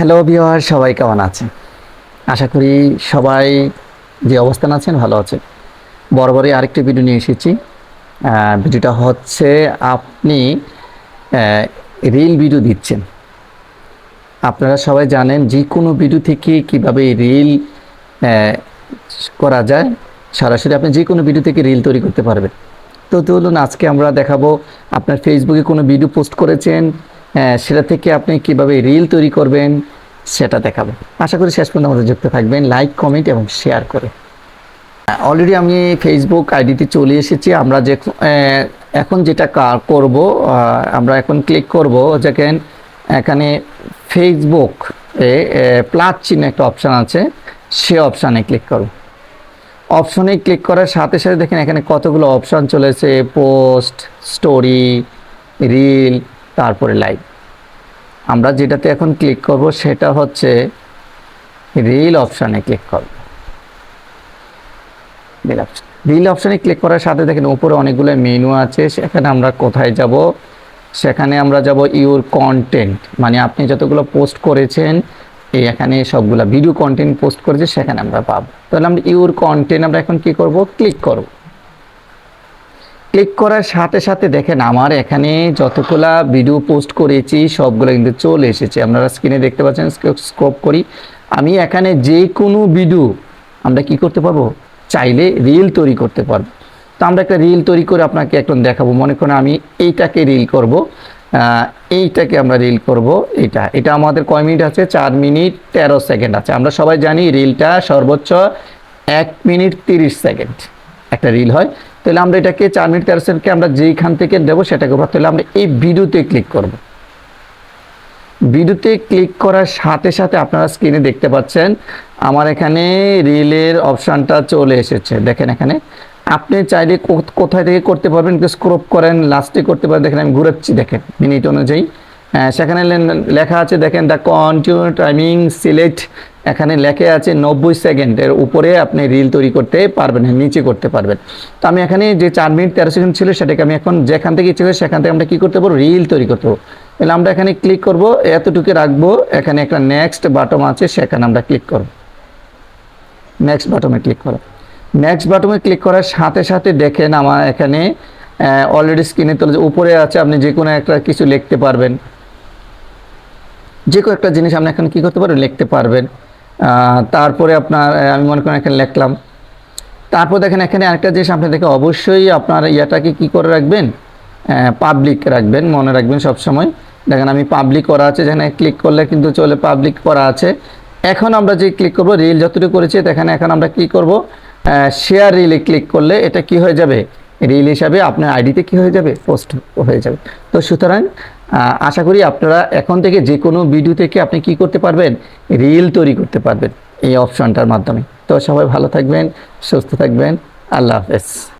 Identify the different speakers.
Speaker 1: Hello ভিওয়ার সবাই কেমন আছেন? আশা করি সবাই যে অবস্থান আছেন, ভালো আছেন। বরাবরই আরেকটি ভিডিও নিয়ে এসেছি। ভিডিওটা হচ্ছে আপনি রিল ভিডিও দিচ্ছেন। আপনারা সবাই জানেন যে কোনো ভিডিও থেকে কীভাবে রিল করা যায়, সরাসরি আপনি যে কোনো ভিডিও থেকে রিল তৈরি করতে পারবেন। তো ধরুন আজকে আমরা দেখাবো, আপনার ফেসবুকে কোনো ভিডিও পোস্ট করেছেন সেটা থেকে আপনি কীভাবে রিল তৈরি করবেন, সেটা দেখাবো। আশা করি শেষ পর্যন্ত আমাদের যুক্ত থাকবেন। লাইক কমেন্ট এবং শেয়ার করে। অলরেডি আমি ফেসবুক আইডিতে চলে এসেছি। আমরা যে এখন যেটা করব আমরা এখন ক্লিক করব যেখানে এখানে ফেসবুক এ প্লাস চিহ্ন একটা অপশান আছে। সে অপশানে ক্লিক করব অপশনে ক্লিক করার সাথে সাথে দেখেন এখানে কতগুলো অপশান চলেছে পোস্ট স্টোরি রিল তারপরে লাইভ আমরা যেটাতে এখন ক্লিক করব সেটা হচ্ছে রিল অপশানে ক্লিক করব। রিল অপশন রিল অপশানে ক্লিক করার সাথে দেখেন উপরে অনেকগুলো মেনু আছে, সেখানে আমরা কোথায় যাব? সেখানে আমরা যাব ইউর কন্টেন্ট মানে আপনি যতগুলো পোস্ট করেছেন, এই এখানে সবগুলো ভিডিও কন্টেন্ট পোস্ট করেছে, সেখানে আমরা পাবো। তাহলে আমরা ইউর কন্টেন্ট আমরা এখন কি করব? ক্লিক করব। ক্লিক করার সাথে সাথে দেখেন আমার এখানে যতগুলা ভিডিও পোস্ট করেছি, সবগুলো কিন্তু চলে এসেছে। আপনারা স্ক্রিনে দেখতে পাচ্ছেন স্ক্রপ করি। আমি এখানে যে কোনো ভিডিও আমরা কি করতে পারব? চাইলে রিল তৈরি করতে পারব। তো আমরা একটা রিল তৈরি করে আপনাকে এখন দেখাবো। মনে করেন আমি এইটাকে রিল করব। এইটাকে আমরা রিল করব। এটা এটা আমাদের কয় মিনিট আছে? চার মিনিট তেরো সেকেন্ড আছে। আমরা সবাই জানি রিলটা সর্বোচ্চ এক মিনিট তিরিশ সেকেন্ড একটা রিল হয়। তাহলে আমরা এটাকে চার মিনিট তেরো সেকেন্ডকে আমরা যেইখান থেকে দেবো সেটাকে করব তাহলে আমরা এই ভিডিওতে ক্লিক করব। ভিডিওতে ক্লিক করার সাথে সাথে আপনারা স্ক্রিনে দেখতে পাচ্ছেন, আমার এখানে রিলের অপশানটা চলে এসেছে। দেখেন এখানে, আপনি চাইলে কোথায় থেকে করতে পারবেন স্ক্রপ করেন লাস্টে করতে পারেন। দেখেন, আমি ঘুরাচ্ছি, দেখেন মিনিট অনুযায়ী। সেখানে লেখা আছে, দেখেন দ্য কন্টিনিউ টাইমিং সিলেক্ট এখানে লেখে আছে নব্বই সেকেন্ডের উপরে আপনি রিল তৈরি করতে পারবেন, নিচে করতে পারবেন। তো আমি এখানে যে চার মিনিট তেরো সেকেন্ড ছিল সেটাকে আমি এখন যেখান থেকে ইচ্ছে সেখান থেকে আমরা কী করতে পারব? রিল তৈরি করতে পারব। তাহলে আমরা এখানে ক্লিক করব, এতটুকু রাখব, এখানে একটা নেক্সট বাটম আছে, সেখানে আমরা ক্লিক করব। নেক্সট বাটমে ক্লিক করো নেক্সট বাটমে ক্লিক করার সাথে সাথে দেখেন আমার এখানে অলরেডি স্ক্রিনে তোলে উপরে আছে, আপনি যে কোনো একটা কিছু লিখতে পারবেন। যে কোনো একটা জিনিস আপনি এখন কী করতে পারবেন? লিখতে পারবেন। তারপরে আপনার আমি মনে করেন এখানে লিখলাম। তারপর দেখেন এখানে আরেকটা জিনিস আপনি দেখে অবশ্যই আপনার ইয়াটাকে কি করে রাখবেন? পাবলিক রাখবেন, মনে রাখবেন সব সময় দেখেন আমি পাবলিক করা আছে, যেখানে ক্লিক করলে কিন্তু চলে পাবলিক করা আছে। এখন আমরা যে ক্লিক করব রিল যতটুকু করেছি এখানে এখন আমরা কি করব? শেয়ার রিলে ক্লিক করলে এটা কি হয়ে যাবে? রিল হিসাবে আপনার আইডিতে কি হয়ে যাবে? পোস্ট হয়ে যাবে। তো সুতরাং আশা করি আপনারা এখন থেকে যে কোনো ভিডিও থেকে আপনি কি করতে পারবেন? রিল তৈরি করতে পারবেন এই অপশনটার মাধ্যমে। তো সবাই ভালো থাকবেন, সুস্থ থাকবেন। আল্লাহ হাফেজ।